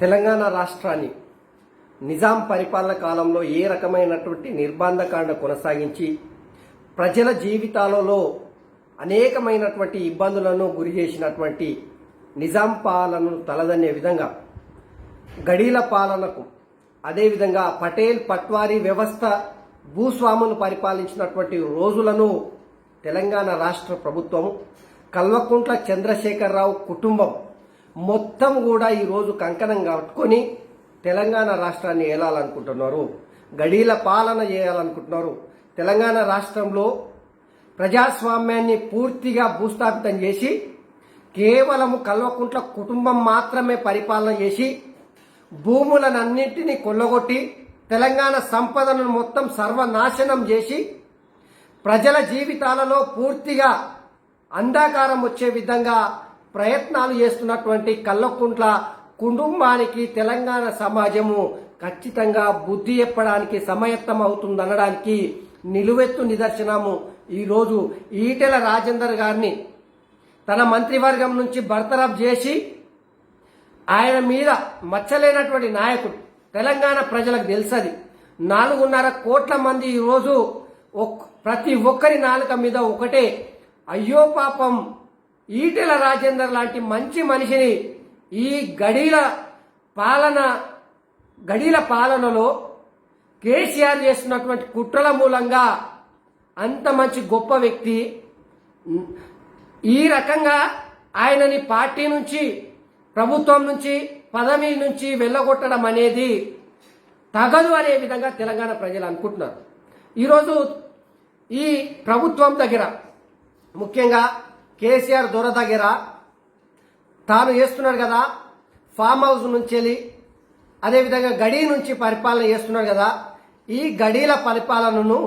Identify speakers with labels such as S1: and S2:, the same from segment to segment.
S1: తెలంగాణ రాష్ట్రాన్ని నిజాం పరిపాలన కాలంలో ఏ రకమైనటువంటి నిర్బంధకాండ కొనసాగించి ప్రజల జీవితాలలో అనేకమైనటువంటి ఇబ్బందులను గురి చేసినటువంటి నిజాం పాలనను తలదన్నే విధంగా గడీల పాలనకు అదేవిధంగా పటేల్ పట్వారీ వ్యవస్థ భూస్వాములు పరిపాలించినటువంటి రోజులను తెలంగాణ రాష్ట్ర ప్రభుత్వం కల్వకుంట్ల చంద్రశేఖరరావు కుటుంబం మొత్తం కూడా ఈరోజు కంకణం కట్టుకొని తెలంగాణ రాష్ట్రాన్ని ఏలాలనుకుంటున్నారు. గడీల పాలన చేయాలనుకుంటున్నారు. తెలంగాణ రాష్ట్రంలో ప్రజాస్వామ్యాన్ని పూర్తిగా భూస్థాపితం చేసి కేవలము కల్వకుంట్ల కుటుంబం మాత్రమే పరిపాలన చేసి భూములనన్నింటినీ కొల్లగొట్టి తెలంగాణ సంపదను మొత్తం సర్వనాశనం చేసి ప్రజల జీవితాలలో పూర్తిగా అంధాకారం వచ్చే విధంగా ప్రయత్నాలు చేస్తున్నటువంటి కల్లకుంట్ల కుటుంబానికి తెలంగాణ సమాజము ఖచ్చితంగా బుద్ధి చెప్పడానికి సమయత్తం అవుతుందనడానికి నిలువెత్తు నిదర్శనము. ఈరోజు ఈటెల రాజేందర్ గారిని తన మంత్రివర్గం నుంచి బర్తరఫ్ చేసి ఆయన మీద మచ్చలేనటువంటి నాయకుడు తెలంగాణ ప్రజలకు తెలుసది. నాలుగున్నర కోట్ల మంది ఈరోజు ప్రతి ఒక్కరి నాలుక మీద ఒకటే. అయ్యో పాపం ఈటెల రాజేందర్ లాంటి మంచి మనిషిని ఈ గడీల పాలన గడీల పాలనలో కేసీఆర్ చేస్తున్నటువంటి కుట్రల మూలంగా అంత మంచి గొప్ప వ్యక్తి. ఈ రకంగా ఆయనని పార్టీ నుంచి ప్రభుత్వం నుంచి పదవి నుంచి వెళ్ళగొట్టడం అనేది తగదు అనే విధంగా తెలంగాణ ప్రజలు అనుకుంటున్నారు. ఈరోజు ఈ ప్రభుత్వం దగ్గర ముఖ్యంగా కేసీఆర్ దొర దగ్గర తాను చేస్తున్నాడు కదా ఫామ్ హౌస్ నుంచి వెళ్ళి అదేవిధంగా గడి నుంచి పరిపాలన చేస్తున్నాడు కదా ఈ గడీల పరిపాలనను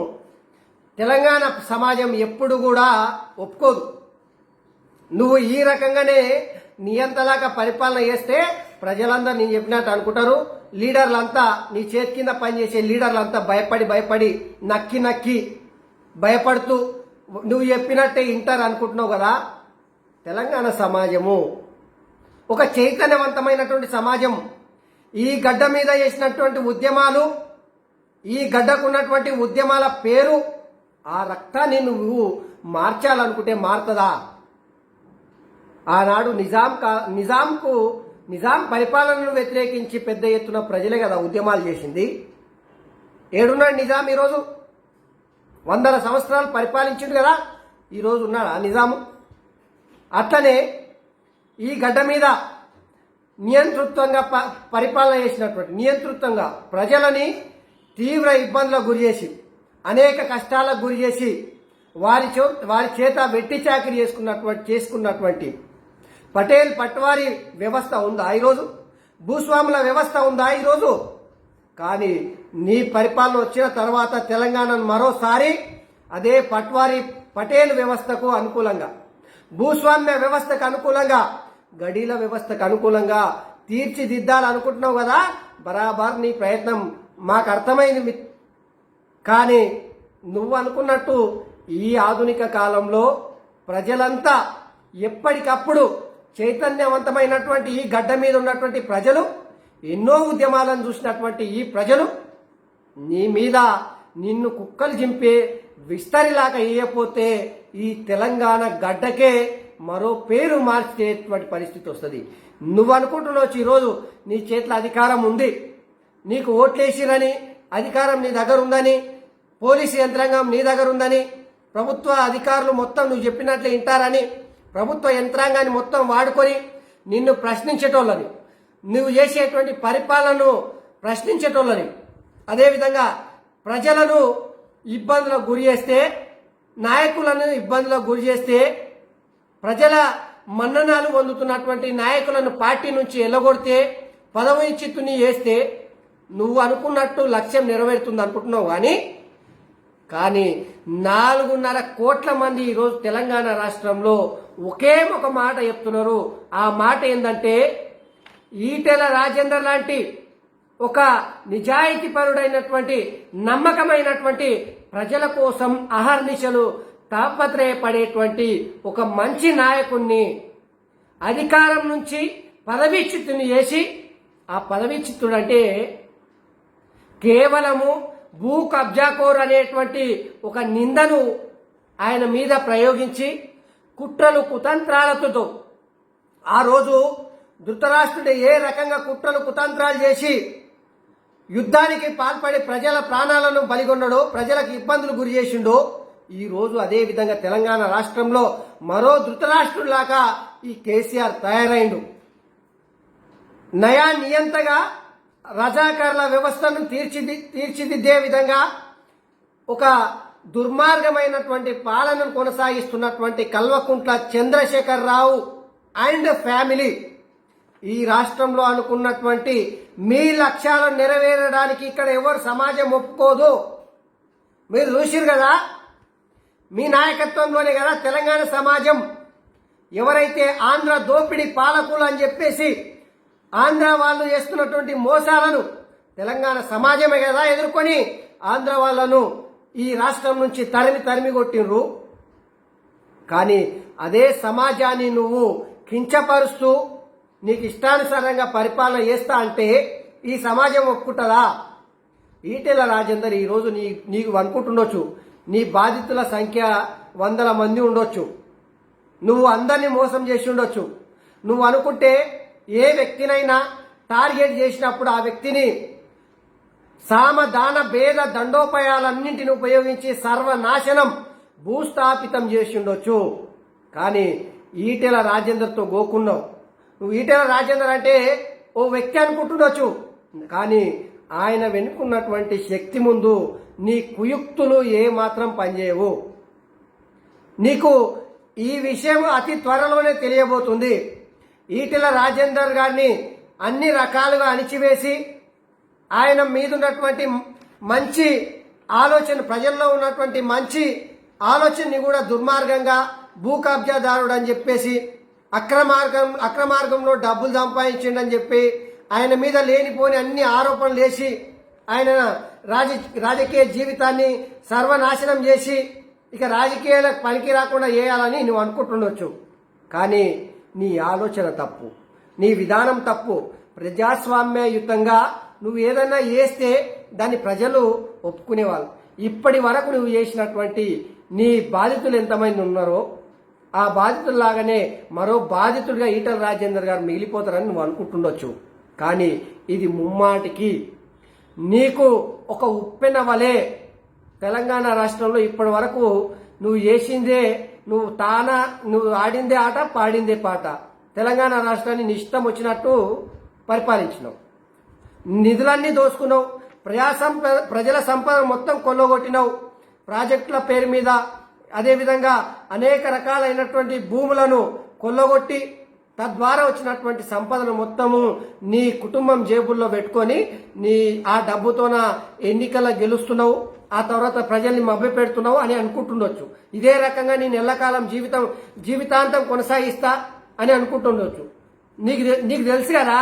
S1: తెలంగాణ సమాజం ఎప్పుడు కూడా ఒప్పుకోదు. నువ్వు ఈ రకంగానే నియంతలాగా పరిపాలన చేస్తే ప్రజలందరూ నేను చెప్పినట్టు అనుకుంటారు లీడర్లంతా నీ చేతి కింద పనిచేసే లీడర్లంతా భయపడి భయపడి నక్కి నక్కి భయపడుతూ నువ్వు చెప్పినట్టే ఇంటర్ అనుకుంటున్నావు కదా? తెలంగాణ సమాజము ఒక చైతన్యవంతమైనటువంటి సమాజం. ఈ గడ్డ మీద చేసినటువంటి ఉద్యమాలు ఈ గడ్డకున్నటువంటి ఉద్యమాల పేరు ఆ రక్తాన్ని నువ్వు మార్చాలనుకుంటే మారుతుందా? ఆనాడు నిజాం కా నిజాంకు నిజాం పరిపాలనను వ్యతిరేకించి పెద్ద ఎత్తున ప్రజలే కదా ఉద్యమాలు చేసింది. ఏడున్నాడు నిజాం ఈరోజు? వందల సంవత్సరాలు పరిపాలించిండు కదా ఈరోజు ఉన్నాడా నిజాము? అట్లనే ఈ గడ్డ మీద నియంతృత్వంగా ప- పరిపాలన చేసినటువంటి నియంతృత్వంగా ప్రజలని తీవ్ర ఇబ్బందులకు గురి చేసి అనేక కష్టాలకు గురి చేసి వారి చో వారి చేత వెట్టి చాకరీ చేసుకున్నటువంటి చేసుకున్నటువంటి పటేల్ పట్వారీ వ్యవస్థ ఉందా ఈరోజు? భూస్వాముల వ్యవస్థ ఉందా ఈరోజు? కానీ నీ పరిపాలన వచ్చిన తర్వాత తెలంగాణను మరోసారి అదే పట్వారి పటేల్ వ్యవస్థకు అనుకూలంగా భూస్వామ్య వ్యవస్థకు అనుకూలంగా గడీల వ్యవస్థకు అనుకూలంగా తీర్చిదిద్దాలనుకుంటున్నావు కదా? బరాబర్ నీ ప్రయత్నం మాకు అర్థమైంది కానీ నువ్వు అనుకున్నట్టు ఈ ఆధునిక కాలంలో ప్రజలంతా ఎప్పటికప్పుడు చైతన్యవంతమైనటువంటి ఈ గడ్డ మీద ఉన్నటువంటి ప్రజలు ఎన్నో ఉద్యమాలను చూసినటువంటి ఈ ప్రజలు నీ మీద నిన్ను కుక్కలు చింపే విస్తరిలాగా వేయపోతే ఈ తెలంగాణ గడ్డకే మరో పేరు మార్చేటువంటి పరిస్థితి వస్తుంది. నువ్వు అనుకుంటున్నావు ఈరోజు నీ చేతిలో అధికారం ఉంది. నీకు ఓట్లేసిరని అధికారం నీ దగ్గర ఉందని పోలీసు యంత్రాంగం నీ దగ్గర ఉందని ప్రభుత్వ అధికారులు మొత్తం నువ్వు చెప్పినట్లు వింటారని ప్రభుత్వ యంత్రాంగాన్ని మొత్తం వాడుకొని నిన్ను ప్రశ్నించేటోళ్ళని. నువ్వు చేసేటువంటి పరిపాలనను ప్రశ్నించేటోళ్ళని. అదేవిధంగా ప్రజలను ఇబ్బందులకు గురి చేస్తే నాయకులను ఇబ్బందులకు గురి చేస్తే ప్రజల మన్ననాలు పొందుతున్నటువంటి నాయకులను పార్టీ నుంచి ఎల్లగొడితే పదవి చిత్తుని వేస్తే నువ్వు అనుకున్నట్టు లక్ష్యం నెరవేరుతుంది అనుకుంటున్నావు కానీ కానీ నాలుగున్నర కోట్ల మంది ఈరోజు తెలంగాణ రాష్ట్రంలో ఒకే ఒక మాట చెప్తున్నారు. ఆ మాట ఏంటంటే ఈటెల రాజేందర్ లాంటి ఒక నిజాయితీ పరుడైనటువంటి నమ్మకమైనటువంటి ప్రజల కోసం అహర్నిశలు తాపత్రయపడేటువంటి ఒక మంచి నాయకుణ్ణి అధికారం నుంచి పదవీచ్యుతుని చేసి ఆ పదవీచ్యుతుడు అంటే కేవలము భూ కబ్జాకోర్ అనేటువంటి ఒక నిందను ఆయన మీద ప్రయోగించి కుట్రలు కుతంత్రాలతో ఆ రోజు ధృతరాష్ట్రుడు ఏ రకంగా కుట్రలు కుతంత్రాలు చేసి యుద్ధానికి పాల్పడి ప్రజల ప్రాణాలను బలిగొన్నడో ప్రజలకు ఇబ్బందులు గురి చేసిండో ఈ రోజు అదే విధంగా తెలంగాణ రాష్ట్రంలో మరో ధృతరాష్ట్రులాగా ఈ కేసీఆర్ తయారైండు. నయా నియంతగా రజాకారుల వ్యవస్థను తీర్చిది తీర్చిదిద్దే విధంగా ఒక దుర్మార్గమైనటువంటి పాలనను కొనసాగిస్తున్నటువంటి కల్వకుంట్ల చంద్రశేఖర్ రావు అండ్ ఫ్యామిలీ ఈ రాష్ట్రంలో అనుకున్నటువంటి మీ లక్ష్యాలను నెరవేరడానికి ఇక్కడ ఎవరు సమాజం ఒప్పుకోదు. మీరు చూసిరు కదా? మీ నాయకత్వంలోనే కదా తెలంగాణ సమాజం. ఎవరైతే ఆంధ్ర దోపిడీ పాలకులు అని చెప్పేసి ఆంధ్ర వాళ్ళు చేస్తున్నటువంటి మోసాలను తెలంగాణ సమాజమే కదా ఎదుర్కొని ఆంధ్ర వాళ్ళను ఈ రాష్ట్రం నుంచి తరిమి తరిమి కొట్టిండ్రు. కానీ అదే సమాజాన్ని నువ్వు కించపరుస్తూ నీకు ఇష్టానుసారంగా పరిపాలన చేస్తా అంటే ఈ సమాజం ఒప్పుకుంటుందా? ఈటెల రాజేందర్ ఈరోజు నీ నీకు అనుకుంటుండొచ్చు. నీ బాధితుల సంఖ్య వందల మంది ఉండొచ్చు. నువ్వు అందరినీ మోసం చేసి ఉండొచ్చు. నువ్వు అనుకుంటే ఏ వ్యక్తినైనా టార్గెట్ చేసినప్పుడు ఆ వ్యక్తిని సామదాన భేద దండోపాయాలన్నింటిని ఉపయోగించి సర్వనాశనం భూస్థాపితం చేసి ఉండొచ్చు. కానీ ఈటెల రాజేందర్తో గోకున్నావు. నువ్వు ఈటెల రాజేందర్ అంటే ఓ వ్యక్తి అనుకుంటుండొచ్చు. కానీ ఆయన వెనుకున్నటువంటి శక్తి ముందు నీ కుయుక్తులు ఏమాత్రం పనిచేయవు. నీకు ఈ విషయం అతి త్వరలోనే తెలియబోతుంది. ఈటెల రాజేందర్ గారిని అన్ని రకాలుగా అణిచివేసి ఆయన మీద ఉన్నటువంటి మంచి ఆలోచన ప్రజల్లో ఉన్నటువంటి మంచి ఆలోచనని కూడా దుర్మార్గంగా భూ కబ్జాదారుడు అని చెప్పేసి అక్రమార్గం అక్రమార్గంలో డబ్బులు సంపాదించిండని చెప్పి ఆయన మీద లేనిపోని అన్ని ఆరోపణలు వేసి ఆయన రాజ రాజకీయ జీవితాన్ని సర్వనాశనం చేసి ఇక రాజకీయాలకు పనికి రాకుండా చేయాలని నువ్వు అనుకుంటుండొచ్చు. కానీ నీ ఆలోచన తప్పు. నీ విధానం తప్పు. ప్రజాస్వామ్యయుతంగా నువ్వు ఏదైనా చేస్తే దాన్ని ప్రజలు ఒప్పుకునేవాళ్ళు. ఇప్పటి వరకు నువ్వు చేసినటువంటి నీ బాధితులు ఎంతమంది ఉన్నారో ఆ బాధితుల్లాగానే మరో బాధితుడిగా ఈటల రాజేందర్ గారు మిగిలిపోతారని నువ్వు అనుకుంటుండొచ్చు. కానీ ఇది ముమ్మాటికి నీకు ఒక ఉప్పెన వలె తెలంగాణ రాష్ట్రంలో ఇప్పటి వరకు నువ్వు చేసిందే నువ్వు తానా నువ్వు ఆడిందే ఆట పాడిందే పాట. తెలంగాణ రాష్ట్రాన్ని నీ ఇష్టం వచ్చినట్టు పరిపాలించినావు. నిధులన్నీ దోసుకున్నావు. ప్రజా సంప ప్రజల సంపద మొత్తం కొల్లగొట్టినావు. ప్రాజెక్టుల పేరు మీద అదేవిధంగా అనేక రకాలైనటువంటి భూములను కొల్లగొట్టి తద్వారా వచ్చినటువంటి సంపదను మొత్తము నీ కుటుంబం జేబుల్లో పెట్టుకొని నీ ఆ డబ్బుతోన ఎన్నికల గెలుస్తున్నావు ఆ తర్వాత ప్రజల్ని మభ్య పెడుతున్నావు అని అనుకుంటుండొచ్చు. ఇదే రకంగా నేను ఎల్లకాలం జీవితం జీవితాంతం కొనసాగిస్తా అని అనుకుంటుండొచ్చు. నీకు నీకు తెలుసు కదా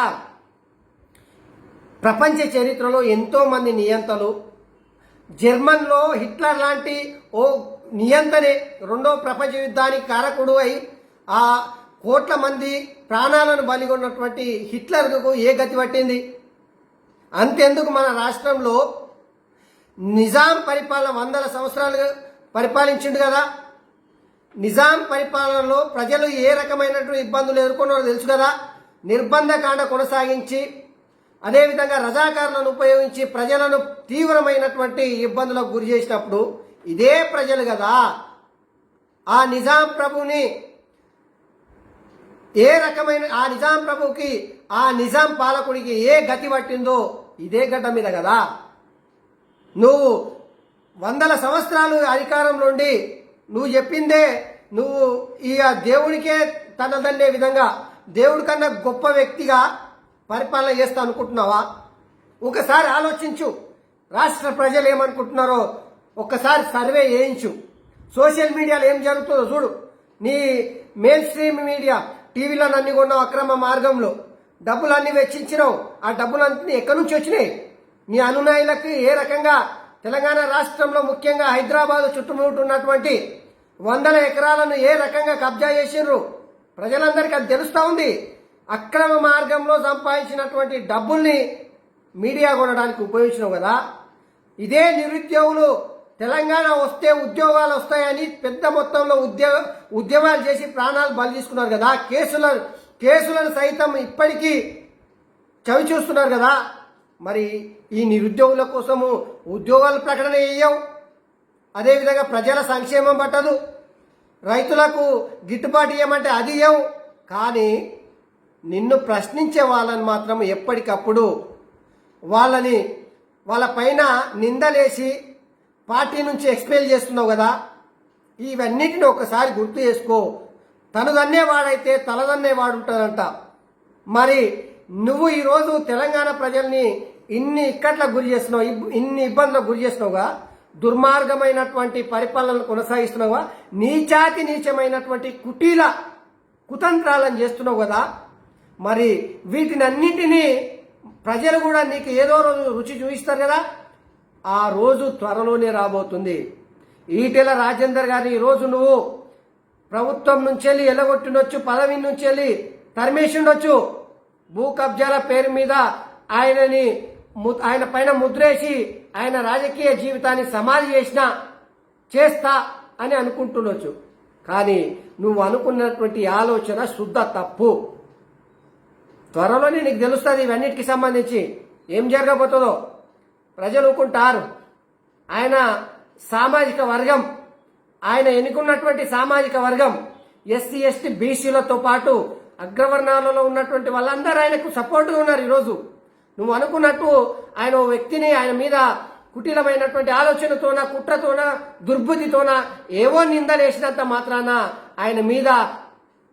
S1: ప్రపంచ చరిత్రలో ఎంతో మంది నియంతలు జర్మన్లో హిట్లర్ లాంటి ఓ నియంతనే రెండో ప్రపంచ యుద్ధానికి కారకుడు అయి ఆ కోట్ల మంది ప్రాణాలను బలిగొన్నటువంటి హిట్లర్కు ఏ గతి పట్టింది? అంతెందుకు మన రాష్ట్రంలో నిజాం పరిపాలన వందల సంవత్సరాలు పరిపాలించిండు కదా? నిజాం పరిపాలనలో ప్రజలు ఏ రకమైనటువంటి ఇబ్బందులు ఎదుర్కొన్నారో తెలుసు కదా? నిర్బంధ కాండ కొనసాగించి అదేవిధంగా రజాకారులను ఉపయోగించి ప్రజలను తీవ్రమైనటువంటి ఇబ్బందులకు గురి చేసినప్పుడు ఇదే ప్రజలు కదా. ఆ నిజాం ప్రభుని ఏ రకమైన ఆ నిజాం ప్రభుకి ఆ నిజాం పాలకుడికి ఏ గతి పట్టిందో ఇదే గడ్డ మీద కదా. నువ్వు వందల సంవత్సరాలు అధికారం నుండి నువ్వు చెప్పిందే నువ్వు ఈ దేవుడికే తనదన్నే విధంగా దేవుడి కన్నా గొప్ప వ్యక్తిగా పరిపాలన చేస్తా అనుకుంటున్నావా? ఒకసారి ఆలోచించు. రాష్ట్ర ప్రజలు ఏమనుకుంటున్నారో ఒక్కసారి సర్వే చేయించు. సోషల్ మీడియాలో ఏం జరుగుతుందో చూడు. నీ మెయిన్ స్ట్రీమ్ మీడియా టీవీలో నన్ను కొన్నావు అక్రమ మార్గంలో. డబ్బులు అన్ని వెచ్చించినావు. ఆ డబ్బులన్నీ ఎక్కడి నుంచి వచ్చినాయి? నీ అనునాయులకు ఏ రకంగా? తెలంగాణ రాష్ట్రంలో ముఖ్యంగా హైదరాబాద్ చుట్టుముట్టున్నటువంటి వందల ఎకరాలను ఏ రకంగా కబ్జా చేసిండ్రు? ప్రజలందరికీ అది తెలుస్తూ ఉంది. అక్రమ మార్గంలో సంపాదించినటువంటి డబ్బుల్ని మీడియా కొనడానికి ఉపయోగించినావు కదా. ఇదే నిరుద్యోగులు తెలంగాణ వస్తే ఉద్యోగాలు వస్తాయని పెద్ద మొత్తంలో ఉద్యోగ ఉద్యమాలు చేసి ప్రాణాలు బలి తీసుకున్నారు కదా. కేసుల కేసులను సైతం ఇప్పటికీ చవి చూస్తున్నారు కదా. మరి ఈ నిరుద్యోగుల కోసము ఉద్యోగాల ప్రకటన చేయవు. అదేవిధంగా ప్రజల సంక్షేమం పట్టదు. రైతులకు గిట్టుబాటు ఇవ్వమంటే అది ఇవ్వవు కానీ నిన్ను ప్రశ్నించే వాళ్ళని మాత్రం ఎప్పటికప్పుడు వాళ్ళని వాళ్ళ పైన నిందలేసి పార్టీ నుంచి ఎక్స్పెల్ చేస్తున్నావు కదా ఇవన్నిటిని ఒకసారి గుర్తు చేసుకో. తను దన్నేవాడైతే తలదన్నేవాడు ఉంటాడంట మరి నువ్వు ఈరోజు తెలంగాణ ప్రజల్ని ఇన్ని ఇక్కట్లకు గురి చేస్తున్నావు ఇన్ని ఇబ్బందులకు గురి చేస్తున్నావుగా? దుర్మార్గమైనటువంటి పరిపాలనలు కొనసాగిస్తున్నావుగా? నీచాతి నీచమైనటువంటి కుటీల కుతంత్రాలను చేస్తున్నావు కదా? మరి వీటినన్నింటినీ ప్రజలు కూడా నీకు ఏదో రోజు రుచి చూపిస్తారు కదా? ఆ రోజు త్వరలోనే రాబోతుంది. ఈటెల రాజేందర్ గారు ఈరోజు నువ్వు ప్రభుత్వం నుంచి వెళ్ళి ఎలగొట్టినొచ్చు పదవి నుంచి వెళ్ళి తరిమేసిండొచ్చు భూ కబ్జాల పేరు మీద ఆయనని ము- ఆయన పైన ముద్రేసి ఆయన రాజకీయ జీవితాన్ని సమాధి చేసిన చేస్తా అని అనుకుంటుండొచ్చు. కానీ నువ్వు అనుకున్నటువంటి ఆలోచన శుద్ధ తప్పు. త్వరలోనే నీకు తెలుస్తుంది ఇవన్నిటికి సంబంధించి ఏం జరగబోతుందో. ప్రజలుకుంటారు ఆయన సామాజిక వర్గం ఆయన ఎన్నుకున్నటువంటి సామాజిక వర్గం ఎస్సీ ఎస్టీ బీసీలతో పాటు అగ్రవర్ణాలలో ఉన్నటువంటి వాళ్ళందరూ ఆయనకు సపోర్ట్గా ఉన్నారు ఈరోజు. నువ్వు అనుకున్నట్టు ఆయన ఓ వ్యక్తిని ఆయన మీద కుటిలమైనటువంటి ఆలోచనతోన కుట్రతోన దుర్బుద్ధితోన ఏవో నిందలేసినంత మాత్రాన ఆయన మీద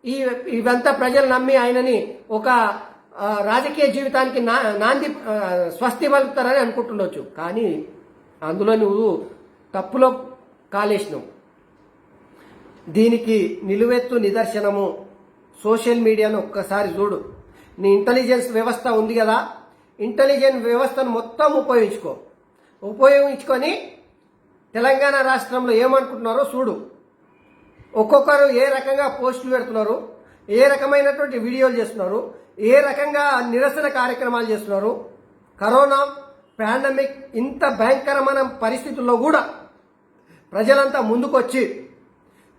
S1: ఈ ఇవంతా ప్రజలు నమ్మి ఆయనని ఒక రాజకీయ జీవితానికి నా నాంది స్వస్తి పలుకుతారని అనుకుంటుండొచ్చు. కానీ అందులో నువ్వు తప్పులో కాలేసినావు. దీనికి నిలువెత్తు నిదర్శనము సోషల్ మీడియాను ఒక్కసారి చూడు. నీ ఇంటెలిజెన్స్ వ్యవస్థ ఉంది కదా. ఇంటెలిజెన్స్ వ్యవస్థను మొత్తం ఉపయోగించుకో. ఉపయోగించుకొని తెలంగాణ రాష్ట్రంలో ఏమనుకుంటున్నారో చూడు. ఒక్కొక్కరు ఏ రకంగా పోస్టులు పెడుతున్నారు ఏ రకమైనటువంటి వీడియోలు చేస్తున్నారు ఏ రకంగా నిరసన కార్యక్రమాలు చేస్తున్నారు కరోనా పాండమిక్ ఇంత భయంకరమైన పరిస్థితుల్లో కూడా ప్రజలంతా ముందుకొచ్చి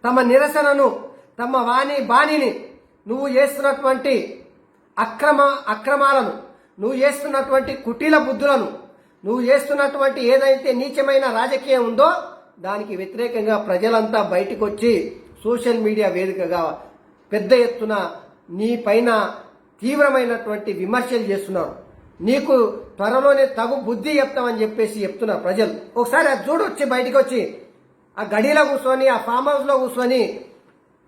S1: తమ నిరసనను తమ వాణి బాణిని నువ్వు చేస్తున్నటువంటి అక్రమ అక్రమాలను నువ్వు చేస్తున్నటువంటి కుటీల బుద్ధులను నువ్వు చేస్తున్నటువంటి ఏదైతే నీచమైన రాజకీయం ఉందో దానికి వ్యతిరేకంగా ప్రజలంతా బయటకు వచ్చి సోషల్ మీడియా వేదికగా పెద్ద ఎత్తున నీ పైన తీవ్రమైనటువంటి విమర్శలు చేస్తున్నారు. నీకు త్వరలోనే తగు బుద్ధి చెప్తామని చెప్పేసి చెప్తున్నారు ప్రజలు. ఒకసారి అది చూడొచ్చి బయటకు వచ్చి ఆ గడిలో కూర్చొని ఆ ఫామ్ హౌస్లో కూర్చొని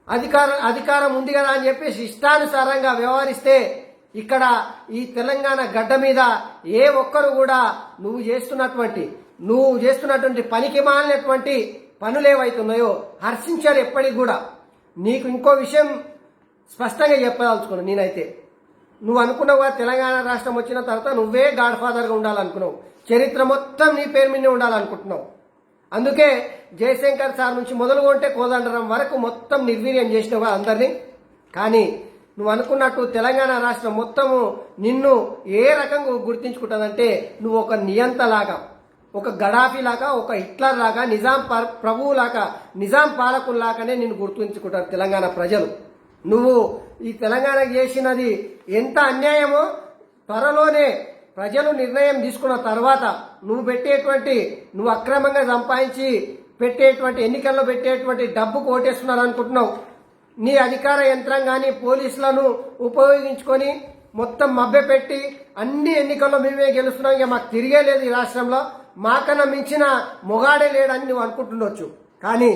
S1: అధికారం అధికారం ఉంది కదా అని చెప్పేసి ఇష్టానుసారంగా వ్యవహరిస్తే ఇక్కడ ఈ తెలంగాణ గడ్డ మీద ఏ ఒక్కరు కూడా నువ్వు చేస్తున్నటువంటి నువ్వు చేస్తున్నటువంటి పనికి మాలినటువంటి పనులు ఏవైతున్నాయో హర్షించారు ఎప్పటికి కూడా. నీకు ఇంకో విషయం స్పష్టంగా చెప్పదలుచుకున్నాను నేనైతే. నువ్వు అనుకున్నావు తెలంగాణ రాష్ట్రం వచ్చిన తర్వాత నువ్వే గాడ్ ఫాదర్గా ఉండాలనుకున్నావు. చరిత్ర మొత్తం నీ పేరు మీదే ఉండాలనుకుంటున్నావు. అందుకే జయశంకర్ సార్ నుంచి మొదలుకొంటే కోదండరం వరకు మొత్తం నిర్వీర్యం చేసినావు అందరినీ. కానీ నువ్వు అనుకున్నట్టు తెలంగాణ రాష్ట్రం మొత్తము నిన్ను ఏ రకంగా గుర్తించుకుంటుందంటే నువ్వు ఒక నియంతలాగా ఒక గడాఫీలాగా ఒక హిట్లర్ లాగా నిజాం ప్రభువులాగా నిజాం పాలకుల్లాగానే నిన్ను గుర్తుంచుకుంటారు తెలంగాణ ప్రజలు. నువ్వు ఈ తెలంగాణకు చేసినది ఎంత అన్యాయమో త్వరలోనే ప్రజలు నిర్ణయం తీసుకున్న తర్వాత నువ్వు పెట్టేటువంటి నువ్వు అక్రమంగా సంపాదించి పెట్టేటువంటి ఎన్నికల్లో పెట్టేటువంటి డబ్బుకు ఓటేస్తున్నారు అనుకుంటున్నావు. నీ అధికార యంత్రాంగాన్ని పోలీసులను ఉపయోగించుకొని మొత్తం మభ్యపెట్టి అన్ని ఎన్నికల్లో మేమే గెలుస్తున్నాం. ఇక మాకు తిరిగే లేదు ఈ రాష్ట్రంలో. మాకన్నా మించిన మొగాడే లేడని నువ్వు అనుకుంటుండొచ్చు. కానీ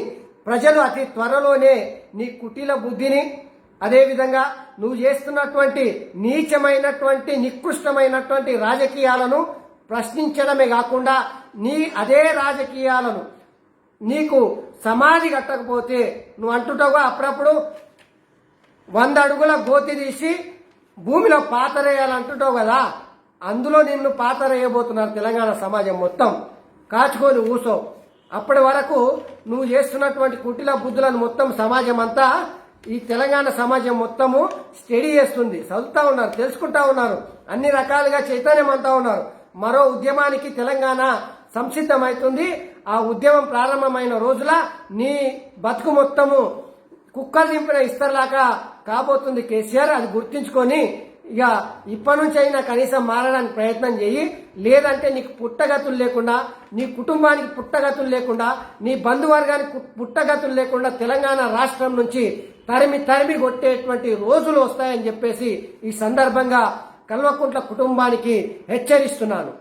S1: ప్రజలు అతి త్వరలోనే నీ కుటీల బుద్ధిని అదేవిధంగా నువ్వు చేస్తున్నటువంటి నీచమైనటువంటి నికృష్టమైనటువంటి రాజకీయాలను ప్రశ్నించడమే కాకుండా నీ అదే రాజకీయాలను నీకు సమాధి కట్టకపోతే నువ్వు అంటుంటావుగా అప్పుడప్పుడు వంద అడుగుల గోతి తీసి భూమిలో పాతరేయాలంటుంటావు కదా. అందులో నిన్ను పాతరేయబోతున్నారు తెలంగాణ సమాజం మొత్తం. కాచుకొని ఊసో అప్పటి వరకు నువ్వు చేస్తున్నటువంటి కుటిల బుద్ధులను మొత్తం సమాజం అంతా ఈ తెలంగాణ సమాజం మొత్తము స్టడీ చేస్తుంది చదువుతా ఉన్నారు తెలుసుకుంటా ఉన్నారు అన్ని రకాలుగా చైతన్యం అంతా ఉన్నారు. మరో ఉద్యమానికి తెలంగాణ సంసిద్ధమవుతుంది ఆ ఉద్యమం ప్రారంభమైన రోజుల నీ బతుకు మొత్తము కుక్కలు దింపిన ఇస్తర్లాగా కాబోతుంది కేసీఆర్. అది గుర్తించుకొని ఇక ఇప్పటి నుంచి అయినా కనీసం మారడానికి ప్రయత్నం చేయి. లేదంటే నీకు పుట్టగతులు లేకుండా నీ కుటుంబానికి పుట్టగతులు లేకుండా నీ బంధువర్గానికి పుట్టగతులు లేకుండా తెలంగాణ రాష్ట్రం నుంచి తరిమి తరిమి కొట్టేటువంటి రోజులు వస్తాయని చెప్పేసి ఈ సందర్భంగా కల్వకుంట్ల కుటుంబానికి హెచ్చరిస్తున్నాను.